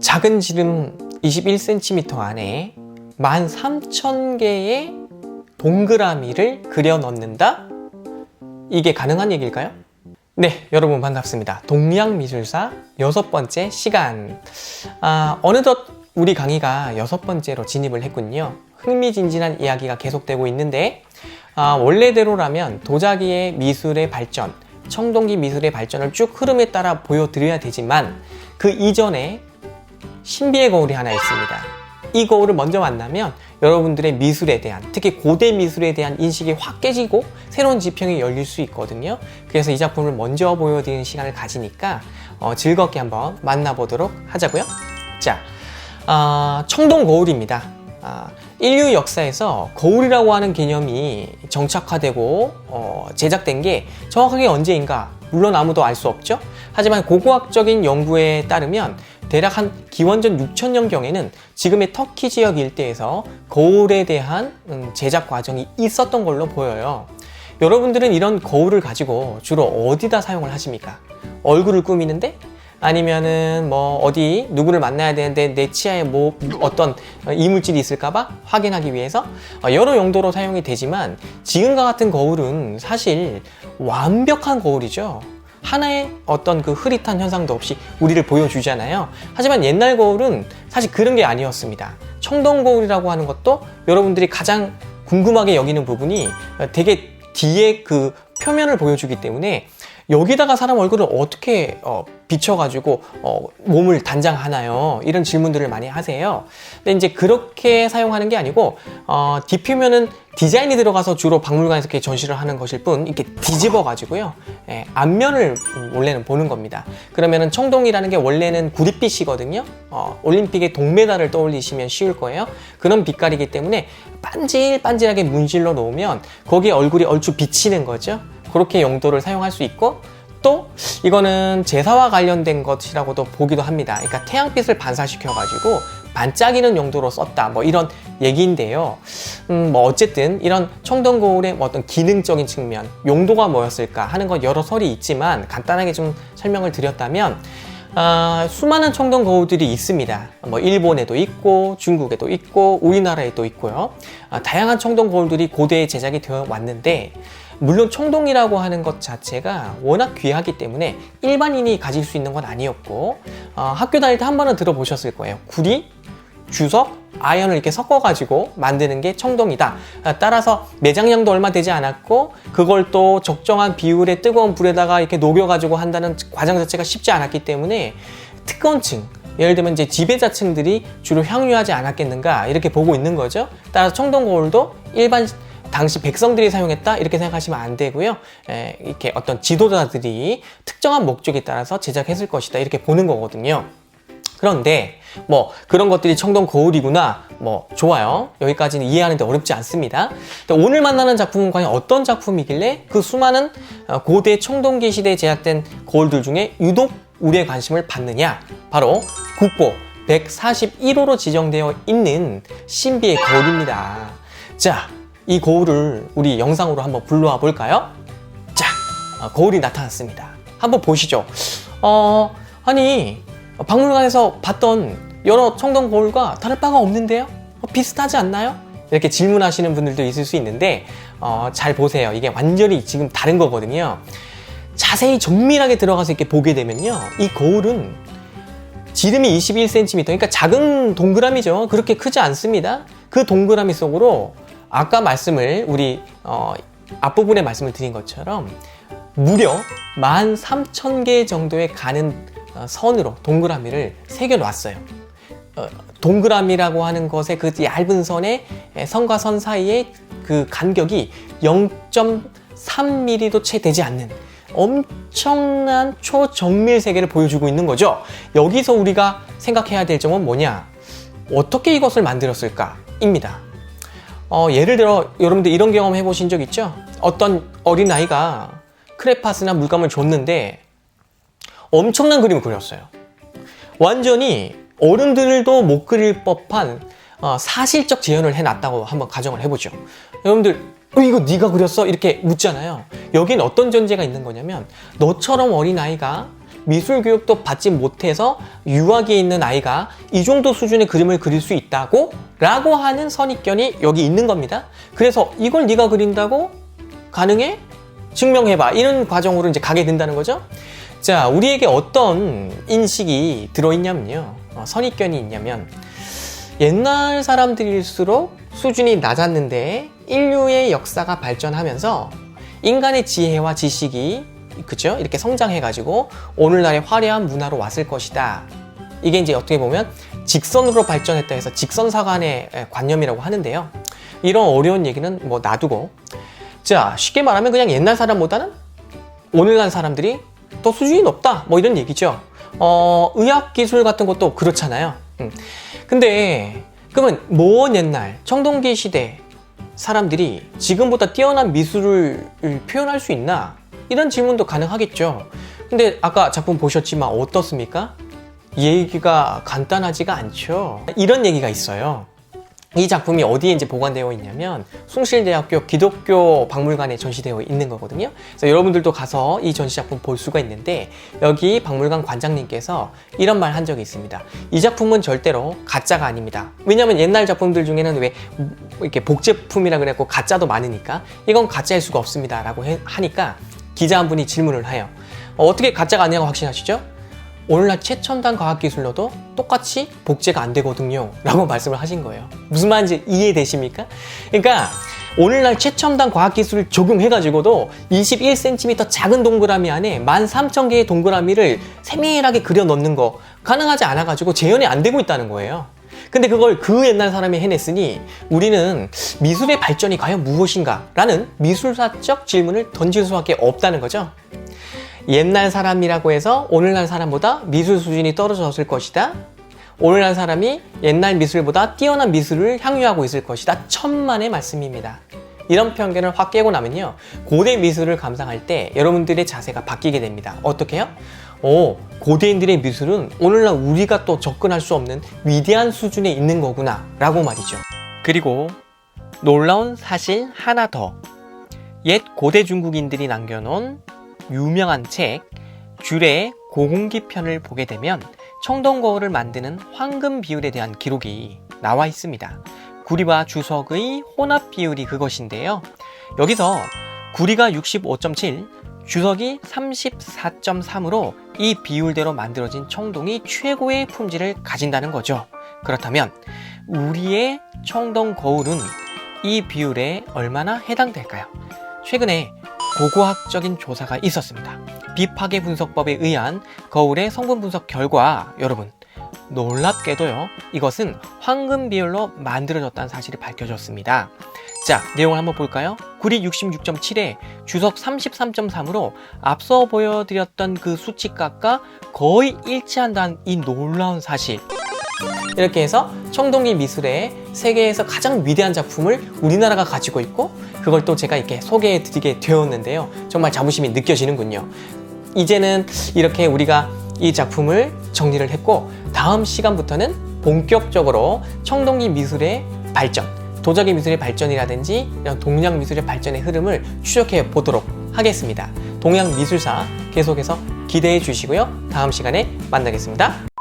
작은 지름 21cm 안에 13,000개의 동그라미를 그려 넣는다? 이게 가능한 얘기일까요? 네, 여러분 반갑습니다. 동양미술사 여섯 번째 시간. 아, 어느덧 우리 강의가 여섯 번째로 진입을 했군요. 흥미진진한 이야기가 계속되고 있는데, 아, 원래대로라면 도자기의 미술의 발전, 청동기 미술의 발전을 쭉 흐름에 따라 보여드려야 되지만, 그 이전에 신비의 거울이 하나 있습니다. 이 거울을 먼저 만나면 여러분들의 미술에 대한, 특히 고대 미술에 대한 인식이 확 깨지고 새로운 지평이 열릴 수 있거든요. 그래서 이 작품을 먼저 보여드리는 시간을 가지니까 어, 즐겁게 한번 만나보도록 하자고요. 자, 아, 청동 거울입니다. 아, 인류 역사에서 거울이라고 하는 개념이 정착화되고 어, 제작된 게 정확하게 언제인가 물론 아무도 알 수 없죠. 하지만 고고학적인 연구에 따르면 대략 한 기원전 6000년경에는 지금의 터키 지역 일대에서 거울에 대한 음, 제작 과정이 있었던 걸로 보여요. 여러분들은 이런 거울을 가지고 주로 어디다 사용을 하십니까? 얼굴을 꾸미는데? 아니면은 뭐 어디 누구를 만나야 되는데 내 치아에 뭐 어떤 이물질이 있을까봐 확인하기 위해서 어, 여러 용도로 사용이 되지만 지금과 같은 거울은 사실 완벽한 거울이죠. 하나의 어떤 그 흐릿한 현상도 없이 우리를 보여주잖아요. 하지만 옛날 거울은 사실 그런 게 아니었습니다. 청동 거울이라고 하는 것도 여러분들이 가장 궁금하게 여기는 부분이 되게 뒤에 그 표면을 보여주기 때문에 여기다가 사람 얼굴을 어떻게 어, 비춰가지고 어, 몸을 단장하나요? 이런 질문들을 많이 하세요. 근데 이제 그렇게 사용하는 게 아니고 어, 뒷표면은 디자인이 들어가서 주로 박물관에서 이렇게 전시를 하는 것일 뿐 이렇게 뒤집어 가지고요 예, 앞면을 음, 원래는 보는 겁니다. 그러면은 청동이라는 게 원래는 구릿빛이거든요. 어, 올림픽의 동메달을 떠올리시면 쉬울 거예요. 그런 빛깔이기 때문에 반질반질하게 문질러 놓으면 거기에 얼굴이 얼추 비치는 거죠. 그렇게 용도를 사용할 수 있고 또 이거는 제사와 관련된 것이라고도 보기도 합니다. 그러니까 태양빛을 반사시켜 가지고 반짝이는 용도로 썼다. 뭐 이런 얘기인데요. 음, 뭐 어쨌든 이런 청동 거울의 뭐 어떤 기능적인 측면, 용도가 뭐였을까 하는 건 여러 설이 있지만 간단하게 좀 설명을 드렸다면 아, 수많은 청동 거울들이 있습니다. 뭐 일본에도 있고 중국에도 있고 우리나라에도 있고요. 아, 다양한 청동 거울들이 고대에 제작이 되어 왔는데 물론 청동이라고 하는 것 자체가 워낙 귀하기 때문에 일반인이 가질 수 있는 건 아니었고 어, 학교 다닐 때 한 번은 들어보셨을 거예요. 구리, 주석, 아연을 이렇게 섞어가지고 만드는 게 청동이다. 아, 따라서 매장량도 얼마 되지 않았고 그걸 또 적정한 비율의 뜨거운 불에다가 이렇게 녹여가지고 한다는 과정 자체가 쉽지 않았기 때문에 특권층 예를 들면 이제 지배자층들이 주로 향유하지 않았겠는가 이렇게 보고 있는 거죠. 따라서 청동 거울도 일반 당시 백성들이 사용했다? 이렇게 생각하시면 안 되고요. 에, 이렇게 어떤 지도자들이 특정한 목적에 따라서 제작했을 것이다. 이렇게 보는 거거든요. 그런데 뭐 그런 것들이 청동 거울이구나. 뭐 좋아요. 여기까지는 이해하는데 어렵지 않습니다. 오늘 만나는 작품은 과연 어떤 작품이길래 그 수많은 어, 고대 청동기 시대에 제작된 거울들 중에 유독 우리의 관심을 받느냐? 바로 국보 141호로 지정되어 있는 신비의 거울입니다. 자 이 거울을 우리 영상으로 한번 불러와 볼까요? 자, 어, 거울이 나타났습니다. 한번 보시죠. 어, 아니, 박물관에서 봤던 여러 청동 거울과 다를 바가 없는데요? 어, 비슷하지 않나요? 이렇게 질문하시는 분들도 있을 수 있는데, 어, 잘 보세요. 이게 완전히 지금 다른 거거든요. 자세히 정밀하게 들어가서 이렇게 보게 되면요. 이 거울은 지름이 21cm, 그러니까 작은 동그라미죠. 그렇게 크지 않습니다. 그 동그라미 속으로 아까 말씀을 우리 어, 앞부분에 말씀을 드린 것처럼 무려 13,000개 정도의 가는 어, 선으로 동그라미를 새겨 놨어요. 어, 동그라미라고 하는 것의 그 얇은 선에 선과 선 사이의 그 간격이 0.3mm도 채 되지 않는 엄청난 초정밀 세계를 보여주고 있는 거죠. 여기서 우리가 생각해야 될 점은 뭐냐? 어떻게 이것을 만들었을까? 입니다. 어, 예를 들어 여러분들 이런 경험 해보신 적 있죠? 어떤 어린아이가 크레파스나 물감을 줬는데 엄청난 그림을 그렸어요. 완전히 어른들도 못 그릴 법한 어, 사실적 재현을 해놨다고 한번 가정을 해보죠. 여러분들 어, 이거 네가 그렸어? 이렇게 묻잖아요. 여긴 어떤 전제가 있는 거냐면 너처럼 어린 아이가 미술 교육도 받지 못해서 유아기에 있는 아이가 이 정도 수준의 그림을 그릴 수 있다고 라고 하는 선입견이 여기 있는 겁니다. 그래서 이걸 네가 그린다고 가능해? 증명해봐. 이런 과정으로 이제 가게 된다는 거죠. 자, 우리에게 어떤 인식이 들어있냐면요. 어, 선입견이 있냐면 옛날 사람들일수록 수준이 낮았는데 인류의 역사가 발전하면서 인간의 지혜와 지식이 그죠? 이렇게 성장해가지고 오늘날의 화려한 문화로 왔을 것이다. 이게 이제 어떻게 보면 직선으로 발전했다 해서 직선사관의 관념이라고 하는데요. 이런 어려운 얘기는 뭐 놔두고 자 쉽게 말하면 그냥 옛날 사람보다는 오늘날 사람들이 더 수준이 높다 뭐 이런 얘기죠. 어, 의학 기술 같은 것도 그렇잖아요. 음. 근데 그러면 먼 옛날 청동기 시대 사람들이 지금보다 뛰어난 미술을 표현할 수 있나? 이런 질문도 가능하겠죠. 근데 아까 작품 보셨지만 어떻습니까? 얘기가 간단하지가 않죠. 이런 얘기가 있어요. 이 작품이 어디에 이제 보관되어 있냐면 숭실대학교 기독교 박물관에 전시되어 있는 거거든요. 그래서 여러분들도 가서 이 전시 작품 볼 수가 있는데 여기 박물관 관장님께서 이런 말 한 적이 있습니다. 이 작품은 절대로 가짜가 아닙니다. 왜냐하면 옛날 작품들 중에는 왜 이렇게 복제품이라 그래갖고 가짜도 많으니까 이건 가짜일 수가 없습니다라고 하니까 기자 한 분이 질문을 해요. 어, 어떻게 가짜가 아니냐고 확신하시죠? 오늘날 최첨단 과학기술로도 똑같이 복제가 안 되거든요. 라고 말씀을 하신 거예요. 무슨 말인지 이해되십니까? 그러니까 오늘날 최첨단 과학기술을 적용해가지고도 21cm 작은 동그라미 안에 13,000개의 동그라미를 세밀하게 그려 넣는 거 가능하지 않아가지고 재현이 안 되고 있다는 거예요. 근데 그걸 그 옛날 사람이 해냈으니 우리는 미술의 발전이 과연 무엇인가? 라는 미술사적 질문을 던질 수밖에 없다는 거죠. 옛날 사람이라고 해서 오늘날 사람보다 미술 수준이 떨어졌을 것이다. 오늘날 사람이 옛날 미술보다 뛰어난 미술을 향유하고 있을 것이다. 천만의 말씀입니다. 이런 편견을 확 깨고 나면요. 고대 미술을 감상할 때 여러분들의 자세가 바뀌게 됩니다. 어떻게요? 오, 고대인들의 미술은 오늘날 우리가 또 접근할 수 없는 위대한 수준에 있는 거구나. 라고 말이죠. 그리고 놀라운 사실 하나 더. 옛 고대 중국인들이 남겨놓은 유명한 책 귤의 고공기 편을 보게 되면 청동 거울을 만드는 황금 비율에 대한 기록이 나와 있습니다. 구리와 주석의 혼합 비율이 그것인데요. 여기서 구리가 65.7, 주석이 34.3으로 이 비율대로 만들어진 청동이 최고의 품질을 가진다는 거죠. 그렇다면 우리의 청동 거울은 이 비율에 얼마나 해당될까요? 최근에 고고학적인 조사가 있었습니다. 비파괴 분석법에 의한 거울의 성분 분석 결과 여러분 놀랍게도요 이것은 황금 비율로 만들어졌다는 사실이 밝혀졌습니다. 자 내용을 한번 볼까요? 구리 66.7에 주석 33.3으로 앞서 보여드렸던 그 수치값과 거의 일치한다는 이 놀라운 사실 이렇게 해서 청동기 미술의 세계에서 가장 위대한 작품을 우리나라가 가지고 있고 그걸 또 제가 이렇게 소개해 드리게 되었는데요. 정말 자부심이 느껴지는군요. 이제는 이렇게 우리가 이 작품을 정리를 했고 다음 시간부터는 본격적으로 청동기 미술의 발전, 도자기 미술의 발전이라든지 이런 동양 미술의 발전의 흐름을 추적해 보도록 하겠습니다. 동양 미술사 계속해서 기대해 주시고요. 다음 시간에 만나겠습니다.